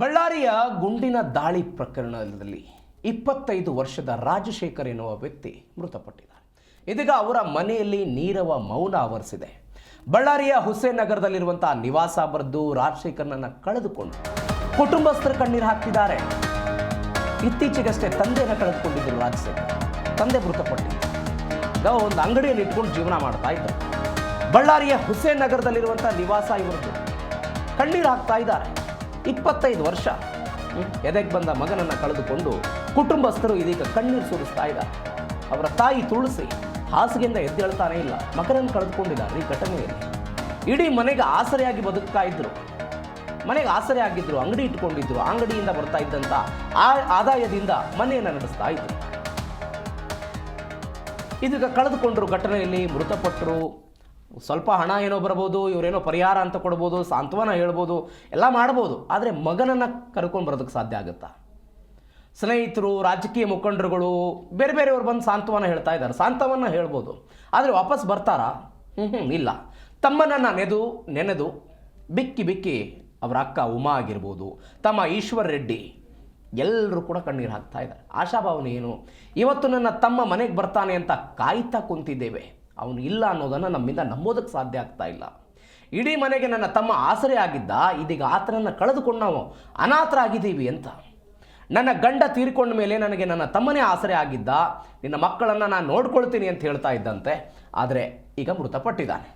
ಬಳ್ಳಾರಿಯ ಗುಂಡಿನ ದಾಳಿ ಪ್ರಕರಣದಲ್ಲಿ ಇಪ್ಪತ್ತೈದು ವರ್ಷದ ರಾಜಶೇಖರ್ ಎನ್ನುವ ವ್ಯಕ್ತಿ ಮೃತಪಟ್ಟಿದ್ದಾರೆ ಇದೀಗ ಅವರ ಮನೆಯಲ್ಲಿ ನೀರವ ಮೌನ ಆವರಿಸಿದೆ. ಬಳ್ಳಾರಿಯ ಹುಸೇನ್ ನಗರದಲ್ಲಿರುವಂತಹ ನಿವಾಸ ಬರೆದು ರಾಜಶೇಖರ್ನನ್ನ ಕಳೆದುಕೊಂಡು ಕುಟುಂಬಸ್ಥರು ಕಣ್ಣೀರು ಹಾಕ್ತಿದ್ದಾರೆ. ಇತ್ತೀಚೆಗಷ್ಟೇ ತಂದೆಯನ್ನು ಕಳೆದುಕೊಂಡಿದ್ದರು ರಾಜಶೇಖರ್. ತಂದೆ ಮೃತಪಟ್ಟಿದ್ದರು ಒಂದು ಅಂಗಡಿಯಲ್ಲಿ ಇಟ್ಕೊಂಡು ಜೀವನ ಮಾಡ್ತಾ ಇದ್ದರು. ಬಳ್ಳಾರಿಯ ಹುಸೇನ್ ನಗರದಲ್ಲಿರುವಂಥ ನಿವಾಸ ಇವರದ್ದು ಕಣ್ಣೀರು ಹಾಕ್ತಾ ಇದ್ದಾರೆ. ಇಪ್ಪತ್ತೈದು ವರ್ಷ. ಎದೆಗೆ ಬಂದ ಮಗನನ್ನು ಕಳೆದುಕೊಂಡು ಕುಟುಂಬಸ್ಥರು ಇದೀಗ ಕಣ್ಣೀರು ಸುರಿಸ್ತಾ ಇದ್ದಾರೆ. ಅವರ ತಾಯಿ ತುಳಸಿ ಹಾಸಿಗೆಯಿಂದ ಎದ್ದೇಳ್ತಾನೆ ಇಲ್ಲ. ಮಗನನ್ನು ಕಳೆದುಕೊಂಡಿದ್ದಾರೆ ಈ ಘಟನೆಯಲ್ಲಿ. ಇಡೀ ಮನೆಗೆ ಆಸರೆಯಾಗಿ ಬದುಕ್ತಾ ಇದ್ರು. ಮನೆಗೆ ಆಸರೆ ಆಗಿದ್ರು, ಅಂಗಡಿ ಇಟ್ಕೊಂಡಿದ್ರು, ಅಂಗಡಿಯಿಂದ ಬರ್ತಾ ಇದ್ದಂಥ ಆ ಆದಾಯದಿಂದ ಮನೆಯನ್ನು ನಡೆಸ್ತಾ ಇದ್ರು. ಇದೀಗ ಕಳೆದುಕೊಂಡ್ರು ಘಟನೆಯಲ್ಲಿ ಮೃತಪಟ್ಟರು ಸ್ವಲ್ಪ ಹಣ ಏನೋ ಬರ್ಬೋದು, ಇವರೇನೋ ಪರಿಹಾರ ಅಂತ ಕೊಡ್ಬೋದು, ಸಾಂತ್ವನ ಹೇಳ್ಬೋದು, ಎಲ್ಲ ಮಾಡ್ಬೋದು. ಆದರೆ ಮಗನನ್ನು ಕರ್ಕೊಂಡು ಬರೋದಕ್ಕೆ ಸಾಧ್ಯ ಆಗುತ್ತಾ? ಸ್ನೇಹಿತರು, ರಾಜಕೀಯ ಮುಖಂಡರುಗಳು, ಬೇರೆ ಬೇರೆಯವ್ರು ಬಂದು ಸಾಂತ್ವನ ಹೇಳ್ತಾ ಇದ್ದಾರೆ. ಸಾಂತ್ವನ ಹೇಳ್ಬೋದು. ಆದರೆ ವಾಪಸ್ ಬರ್ತಾರಾ? ಹ್ಞೂ ಇಲ್ಲ. ತಮ್ಮನನ್ನು ನೆದು, ನೆನೆದು, ಬಿಕ್ಕಿ ಬಿಕ್ಕಿ ಅವರ ಅಕ್ಕ ಉಮಾ ಆಗಿರ್ಬೋದು, ತಮ್ಮ ಈಶ್ವರ್ ರೆಡ್ಡಿ ಎಲ್ಲರೂ ಕೂಡ ಕಣ್ಣೀರು ಹಾಕ್ತಾ ಇದ್ದಾರೆ. ಆಶಾಭಾವನೆ ಏನು? ಇವತ್ತು ನನ್ನ ತಮ್ಮ ಮನೆಗೆ ಬರ್ತಾನೆ ಅಂತ ಕಾಯ್ತಾ ಕುಂತಿದ್ದೇವೆ. ಅವನು ಇಲ್ಲ ಅನ್ನೋದನ್ನು ನಮ್ಮಿಂದ ನಂಬೋದಕ್ಕೆ ಸಾಧ್ಯ ಆಗ್ತಾ ಇಲ್ಲ. ಇಡೀ ಮನೆಗೆ ನನ್ನ ತಮ್ಮ ಆಸರೆ ಆಗಿದ್ದ ಇದೀಗ ಆತನನ್ನು ಕಳೆದುಕೊಂಡು ನಾವು ಅನಾಥರಾಗಿದ್ದೀವಿ ಅಂತ. ನನ್ನ ಗಂಡ ತೀರಿಕೊಂಡ ಮೇಲೆ ನನಗೆ ನನ್ನ ತಮ್ಮನೇ ಆಸರೆ ಆಗಿದ್ದ ನಿನ್ನ ಮಕ್ಕಳನ್ನು ನಾನು ನೋಡ್ಕೊಳ್ತೀನಿ ಅಂತ ಹೇಳ್ತಾ ಇದ್ದಂತೆ, ಆದರೆ ಈಗ ಮೃತಪಟ್ಟಿದ್ದಾನೆ.